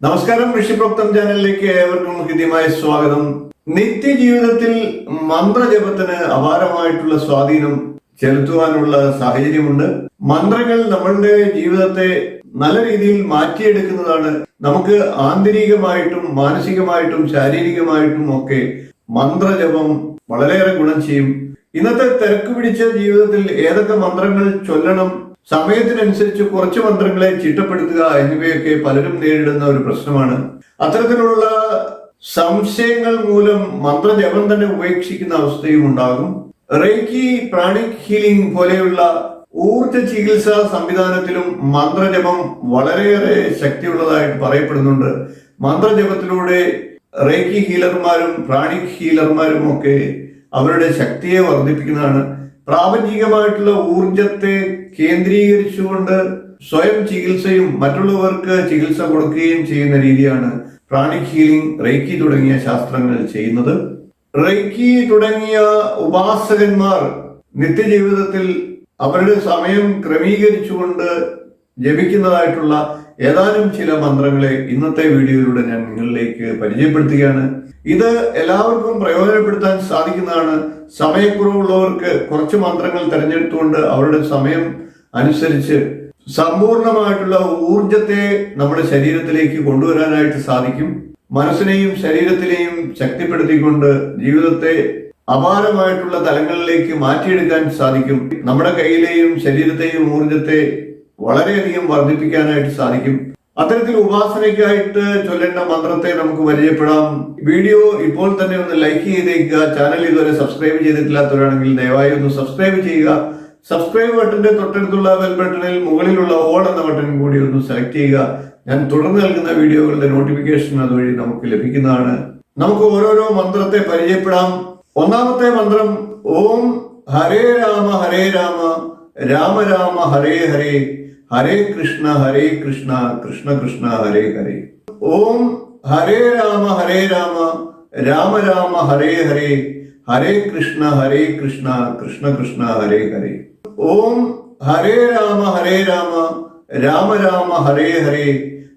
നമസ്കാരം ഋഷിപ്രോക്തം ചാനലിലേക്ക് ഏവർക്കും ഹൃദ്യമായ സ്വാഗതം. നിത്യജീവിതത്തിൽ മന്ത്രജപത്തിന് അപാരമായിട്ടുള്ള സ്വാധീനം ചെലുത്തുവാനുള്ള സാഹചര്യമുണ്ട്. മന്ത്രങ്ങൾ നമ്മളുടെ ജീവിതത്തെ നല്ല രീതിയിൽ മാറ്റിയെടുക്കുന്നതാണ്. നമുക്ക് ആന്തരികമായിട്ടും മാനസികമായിട്ടും ശാരീരികമായിട്ടും ഒക്കെ മന്ത്രജപം വളരെയേറെ ഗുണം ചെയ്യും. ഇന്നത്തെ തിരക്ക് പിടിച്ച ജീവിതത്തിൽ ഏതൊക്കെ മന്ത്രങ്ങൾ ചൊല്ലണം സമയത്തിനനുസരിച്ച് കുറച്ച് മന്ത്രങ്ങളെ ചിട്ടപ്പെടുത്തുക എന്നിവയൊക്കെ പലരും നേരിടുന്ന ഒരു പ്രശ്നമാണ്. അത്തരത്തിലുള്ള സംശയങ്ങൾ മൂലം മന്ത്രജപം തന്നെ ഉപേക്ഷിക്കുന്ന അവസ്ഥയും ഉണ്ടാകും. റേക്കി പ്രാണിക് ഹീലിംഗ് പോലെയുള്ള ഊർജ ചികിത്സാ സംവിധാനത്തിലും മന്ത്രജപം വളരെയേറെ ശക്തിയുള്ളതായിട്ട് പറയപ്പെടുന്നുണ്ട്. മന്ത്രജപത്തിലൂടെ റേക്കി ഹീലർമാരും പ്രാണിക് ഹീലർമാരും ഒക്കെ അവരുടെ ശക്തിയെ വർദ്ധിപ്പിക്കുന്നതാണ്. പ്രാപഞ്ചികമായിട്ടുള്ള ഊർജത്തെ കേന്ദ്രീകരിച്ചുകൊണ്ട് സ്വയം ചികിത്സയും മറ്റുള്ളവർക്ക് ചികിത്സ കൊടുക്കുകയും ചെയ്യുന്ന രീതിയാണ് പ്രാണിക് ഹീലിംഗ് റേക്കി തുടങ്ങിയ ശാസ്ത്രങ്ങൾ ചെയ്യുന്നത്. റേക്കി തുടങ്ങിയ ഉപാസകന്മാർ നിത്യജീവിതത്തിൽ അവരുടെ സമയം ക്രമീകരിച്ചുകൊണ്ട് ജപിക്കുന്നതായിട്ടുള്ള ഏതാനും ചില മന്ത്രങ്ങളെ ഇന്നത്തെ വീഡിയോയിലൂടെ ഞാൻ നിങ്ങളിലേക്ക് പരിചയപ്പെടുത്തുകയാണ്. ഇത് എല്ലാവർക്കും പ്രയോജനപ്പെടുത്താൻ സാധിക്കുന്നതാണ്. സമയക്കുറവുള്ളവർക്ക് കുറച്ച് മന്ത്രങ്ങൾ തിരഞ്ഞെടുത്തുകൊണ്ട് അവരുടെ സമയം അനുസരിച്ച് സമ്പൂർണമായിട്ടുള്ള ഊർജത്തെ നമ്മുടെ ശരീരത്തിലേക്ക് കൊണ്ടുവരാനായിട്ട് സാധിക്കും. മനസ്സിനെയും ശരീരത്തിനെയും ശക്തിപ്പെടുത്തിക്കൊണ്ട് ജീവിതത്തെ അപാരമായിട്ടുള്ള തലങ്ങളിലേക്ക് മാറ്റിയെടുക്കാൻ സാധിക്കും. നമ്മുടെ കയ്യിലെയും ശരീരത്തെയും ഊർജത്തെ വളരെയധികം വർദ്ധിപ്പിക്കാനായിട്ട് സാധിക്കും. അത്തരത്തിൽ ഉപാസനയ്ക്കായിട്ട് ചൊല്ലേണ്ട മന്ത്രത്തെ നമുക്ക് പരിചയപ്പെടാം. വീഡിയോ ഇപ്പോൾ തന്നെ ഒന്ന് ലൈക്ക് ചെയ്തേക്കുക. ചാനൽ ഇതുവരെ സബ്സ്ക്രൈബ് ചെയ്തിട്ടില്ലാത്തവരാണെങ്കിൽ ദയവായി ഒന്ന് സബ്സ്ക്രൈബ് ചെയ്യുക. സബ്സ്ക്രൈബ് ബട്ടന്റെ തൊട്ടടുത്തുള്ള ബെൽ ബട്ടണിൽ മുകളിലുള്ള ഓൾ എന്ന ബട്ടൺ കൂടി ഒന്ന് സെലക്ട് ചെയ്യുക. ഞാൻ തുടർന്ന് നൽകുന്ന വീഡിയോകളുടെ നോട്ടിഫിക്കേഷൻ അതുവഴി നമുക്ക് ലഭിക്കുന്നതാണ്. നമുക്ക് ഓരോരോ മന്ത്രത്തെ പരിചയപ്പെടാം. ഒന്നാമത്തെ മന്ത്രം ഓം ഹരേ രാമ ഹരേ രാമ രാമ രാമ ഹരേ ഹരേ. ഹരേ കൃഷ്ണ ഹരേ കൃഷ്ണ കൃഷ്ണ കൃഷ്ണ ഹരേ ഹരേ. ഓം ഹരേ രാമ ഹരേ രാമ രാമ രാമ ഹരേ ഹരേ. ഹരേ കൃഷ്ണ ഹരേ കൃഷ്ണ കൃഷ്ണ കൃഷ്ണ ഹരേ ഹരേ. ഓം ഹരേ രാമ ഹരേ രാമ രാമ രാമ ഹരേ ഹരേ.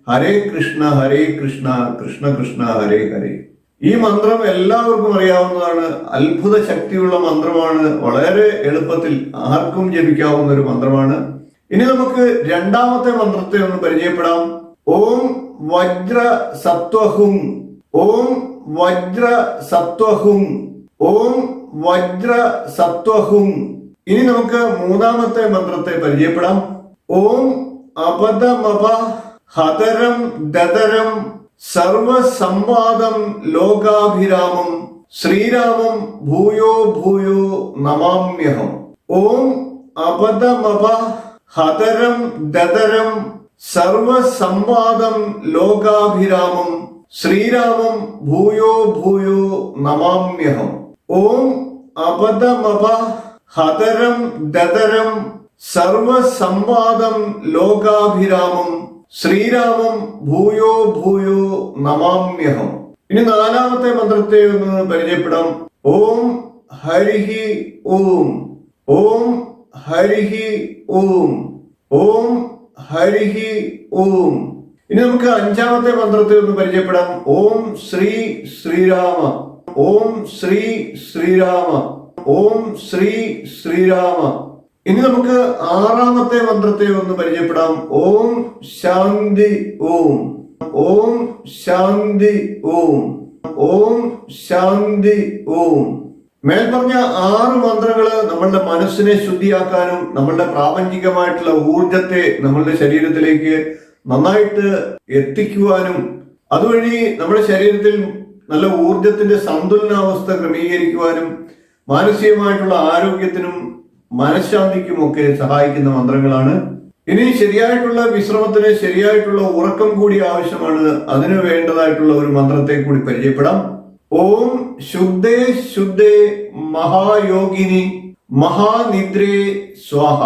ഹരേ കൃഷ്ണ ഹരേ കൃഷ്ണ കൃഷ്ണ കൃഷ്ണ ഹരേ ഹരേ. ഈ മന്ത്രം എല്ലാവർക്കും അറിയാവുന്നതാണ്. അത്ഭുത ശക്തിയുള്ള മന്ത്രമാണ്. വളരെ എളുപ്പത്തിൽ ആർക്കും ജപിക്കാവുന്ന ഒരു മന്ത്രമാണ്. ഇനി നമുക്ക് രണ്ടാമത്തെ മന്ത്രത്തെ ഒന്ന് പരിചയപ്പെടാം. ഓം വജ്ര സത്വഹും ഓം വജ്ര സത്വഹും ഓം വജ്ര സത്വഹും ഇനി നമുക്ക് മൂന്നാമത്തെ മന്ത്രത്തെ പരിചയപ്പെടാം. ഓം അപദമപ ഹതരം ദതരം സർവസംവാദം ലോകാഭിരാമം ശ്രീരാമം ഭൂയോ ഭൂയോ നമാമ്യഹം. ഓം അപദമപ ഹതരം ദതരം സർവസംവാദം ലോകാഭിരാമം ശ്രീരാമം ഭൂയോ ഭൂയോ നമാമ്യഹം. ഓം അപദമപ ഹതരം ദതരം സർവസംവാദം ലോകാഭിരാമം ശ്രീരാമം ഭൂയോ ഭൂയോ നമാമ്യഹം. ഇനി നാലാമത്തെ മന്ത്രത്തെ ഒന്ന് പരിചയപ്പെടാം. ഓം ഹരിഹി ഓം. ഓം ഹരിഹി ഓം ഓം ഹരിഹി ഓം ഇനി നമുക്ക് അഞ്ചാമത്തെ മന്ത്രത്തെ ഒന്ന് പരിചയപ്പെടാം. ഓം ശ്രീ ശ്രീരാമ. ഓം ശ്രീ ശ്രീരാമ. ഓം ശ്രീ ശ്രീരാമ. ഇനി നമുക്ക് ആറാമത്തെ മന്ത്രത്തെ ഒന്ന് പരിചയപ്പെടാം. ഓം ശാന്തി ഓം ഓം ശാന്തി ഓം ഓം ശാന്തി ഓം മേൽപ്പറഞ്ഞ ആറ് മന്ത്രങ്ങൾ നമ്മളുടെ മനസ്സിനെ ശുദ്ധിയാക്കാനും നമ്മളുടെ പ്രാപഞ്ചികമായിട്ടുള്ള ഊർജത്തെ നമ്മളുടെ ശരീരത്തിലേക്ക് നന്നായിട്ട് എത്തിക്കുവാനും അതുവഴി നമ്മുടെ ശരീരത്തിൽ നല്ല ഊർജത്തിന്റെ സന്തുലനാവസ്ഥ ക്രമീകരിക്കുവാനും മാനസികമായിട്ടുള്ള ആരോഗ്യത്തിനും മനഃശാന്തിക്കും ഒക്കെ സഹായിക്കുന്ന മന്ത്രങ്ങളാണ്. ഇനി ശരിയായിട്ടുള്ള വിശ്രമത്തിന് ശരിയായിട്ടുള്ള ഉറക്കം കൂടി ആവശ്യമാണ്. അതിനു വേണ്ടതായിട്ടുള്ള ഒരു മന്ത്രത്തെ കൂടി പരിചയപ്പെടാം. ഓം ശുദ്ധേ ശുദ്ധേ മഹായോഗിനി മഹാനിദ്രേ സ്വാഹ.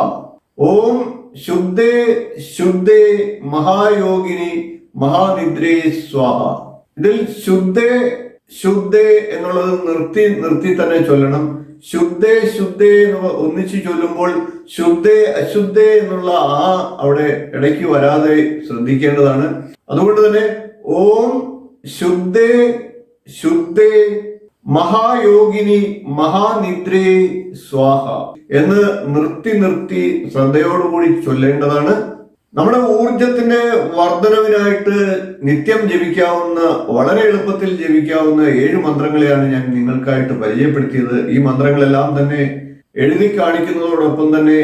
ഓം ശുദ്ധേ ശുദ്ധേ മഹായോഗിനി മഹാനിദ്രേ സ്വാഹ. ഇതിൽ ശുദ്ധേ ശുദ്ധേ എന്നുള്ളത് നിർത്തി നിർത്തി തന്നെ ചൊല്ലണം. ശുദ്ധേ ശുദ്ധേ എന്ന് ഒന്നിച്ചു ചൊല്ലുമ്പോൾ ശുദ്ധേ അശുദ്ധേ എന്നുള്ള ആ അവിടെ ഇടയ്ക്ക് വരാതെ ശ്രദ്ധിക്കേണ്ടതാണ്. അതുകൊണ്ട് തന്നെ ഓം ശുദ്ധേ ശുദ്ധേ മഹായോഗിനി മഹാനിദ്രേ സ്വാഹ എന്ന് നിർത്തി നിർത്തി ശ്രദ്ധയോടുകൂടി ചൊല്ലേണ്ടതാണ്. നമ്മുടെ ഊർജത്തിന്റെ വർധനവിനായിട്ട് നിത്യം ജപിക്കാവുന്ന വളരെ എളുപ്പത്തിൽ ജപിക്കാവുന്ന ഏഴ് മന്ത്രങ്ങളെയാണ് ഞാൻ നിങ്ങൾക്കായിട്ട് പരിചയപ്പെടുത്തിയത്. ഈ മന്ത്രങ്ങളെല്ലാം തന്നെ എഴുതി കാണിക്കുന്നതോടൊപ്പം തന്നെ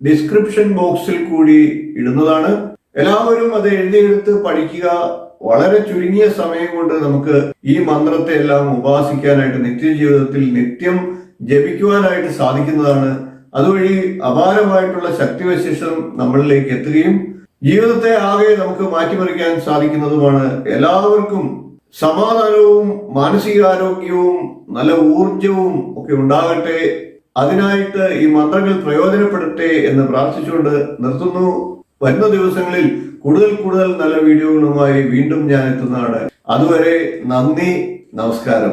ഡിസ്ക്രിപ്ഷൻ ബോക്സിൽ കൂടി ഇടുന്നതാണ്. എല്ലാവരും അത് എഴുതിയെടുത്ത് പഠിക്കുക വളരെ ചുരുങ്ങിയ സമയം കൊണ്ട് നമുക്ക് ഈ മന്ത്രത്തെ എല്ലാം ഉപാസിക്കാനായിട്ട് നിത്യജീവിതത്തിൽ നിത്യം ജപിക്കുവാനായിട്ട് സാധിക്കുന്നതാണ്. അതുവഴി അപാരമായിട്ടുള്ള ശക്തിവിശേഷം നമ്മളിലേക്ക് എത്തുകയും ജീവിതത്തെ ആകെ നമുക്ക് മാറ്റിമറിക്കാൻ സാധിക്കുന്നതുമാണ്. എല്ലാവർക്കും സമാധാനവും മാനസികാരോഗ്യവും നല്ല ഊർജവും ഒക്കെ ഉണ്ടാകട്ടെ. അതിനായിട്ട് ഈ മന്ത്രങ്ങൾ പ്രയോജനപ്പെടട്ടെ എന്ന് പ്രാർത്ഥിച്ചുകൊണ്ട് നിർത്തുന്നു. വരുന്ന ദിവസങ്ങളിൽ കൂടുതൽ കൂടുതൽ നല്ല വീഡിയോകളുമായി വീണ്ടും ഞാൻ എത്തുന്നതാണ്. അതുവരെ നന്ദി നമസ്കാരം.